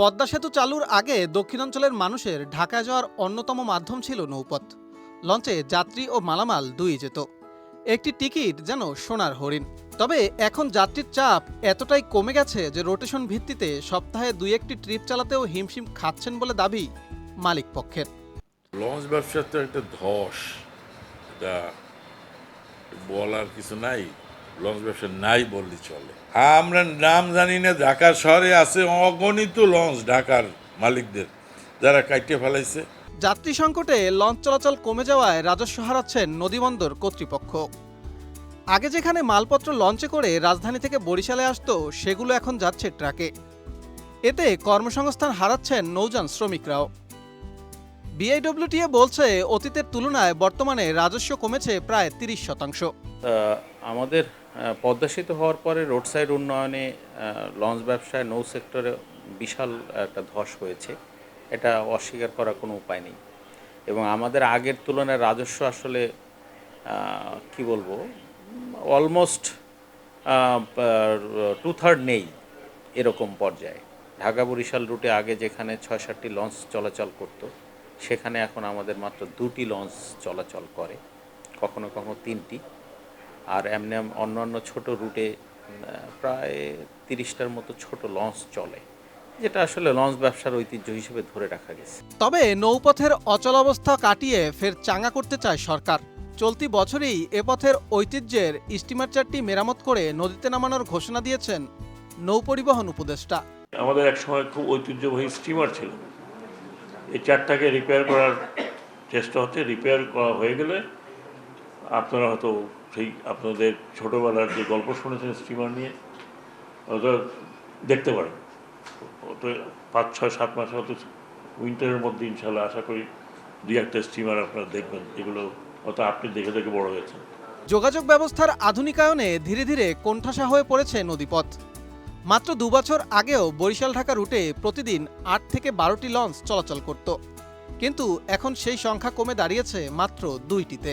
পদ্মা সেতু চালুর আগে দক্ষিণাঞ্চলের মানুষের ঢাকায় যাওয়ার অন্যতম মাধ্যম ছিল নৌপথ। লঞ্চে যাত্রী ও মালামাল দুই যেত। একটি টিকিট যেন সোনার হরিণ। তবে এখন যাত্রীর চাপ এতটাই কমে গেছে যে রোটেশন ভিত্তিতে সপ্তাহে দুই একটি ট্রিপ চালাতেও হিমশিম খাচ্ছেন বলে দাবি মালিক পক্ষের। লঞ্চ ব্যবসা তো একটা ধস। এটা বলার কিছু নাই। লঞ্চ ব্যবসা নাই বললে চলে। আমরা নাম জানি না, ঢাকার শহরে আছে অগণিত লঞ্চ ঢাকার মালিকদের, যারা কাইটে ফেলাইছে। যাত্রী সংকটে লঞ্চ চলাচল কমে যাওয়ায় রাজস্ব হারাচ্ছেন নদীবন্দর কর্তৃপক্ষ। আগে যেখানে মালপত্র লঞ্চে করে রাজধানী থেকে বরিশালে আসতো, সেগুলো এখন যাচ্ছে ট্রাকে। এতে কর্মসংস্থান হারাচ্ছেন নৌযান শ্রমিকরাও। বিআইডব্লিউটিএ বলছে, অতীতের তুলনায় বর্তমানে রাজস্ব কমেছে প্রায় তিরিশ শতাংশ। আমাদের পদ্মা সেতু হওয়ার পরে রোড সাইড উন্নয়নে লঞ্চ ব্যবসায় নৌ সেক্টরে বিশাল একটা ধস হয়েছে। এটা অস্বীকার করার কোনো উপায় নেই। এবং আমাদের আগের তুলনায় রাজস্ব আসলে কি বলব, অলমোস্ট টু থার্ড নেই এরকম পর্যায়ে। ঢাকা বরিশাল রুটে আগে যেখানে ছয় সাতটি লঞ্চ চলাচল করত সেখানে এখন আমাদের মাত্র দুটি লঞ্চ চলাচল করে কখনো কখনো তিনটি। আর এমনি অন্যান্য ছোট রুটে প্রায় তিরিশটার মতো ছোট লঞ্চ চলে যেটা আসলে লঞ্চ ব্যবসার ঐতিহ্য হিসেবে ধরে রাখা গেছে। তবে নৌপথের অচলাবস্থা কাটিয়ে ফের চাঙ্গা করতে চায় সরকার। চলতি বছরেই এ পথের ঐতিহ্যের স্টিমার চারটি মেরামত করে নদীতে নামানোর ঘোষণা দিয়েছেন নৌপরিবহন উপদেষ্টা। আমাদের এক সময় খুব ঐতিহ্যবাহী স্টিমার ছিল। এই চারটাকে রিপেয়ার করার চেষ্টা হচ্ছে। রিপেয়ার করা হয়ে গেলে আপনারা হয়তো সেই আপনাদের ছোটোবেলার যে গল্প শুনেছেন স্টিমার নিয়ে, হয়তো দেখতে পারেন। তো পাঁচ, ছয়, সাত মাসে হয়তো উইন্টারের মধ্যে ইনশাল্লাহ আশা করি দুই একটা স্টিমার আপনারা দেখবেন। যেগুলো হয়তো আপনি দেখে দেখে বড় হয়েছেন। যোগাযোগ ব্যবস্থার আধুনিকায়নে ধীরে ধীরে কোণঠাসা হয়ে পড়েছে নদীপথ। মাত্র দুবছর আগেও বরিশাল ঢাকা রুটে প্রতিদিন আট থেকে বারোটি লঞ্চ চলাচল করত। কিন্তু এখন সেই সংখ্যা কমে দাঁড়িয়েছে মাত্র দুইটিতে।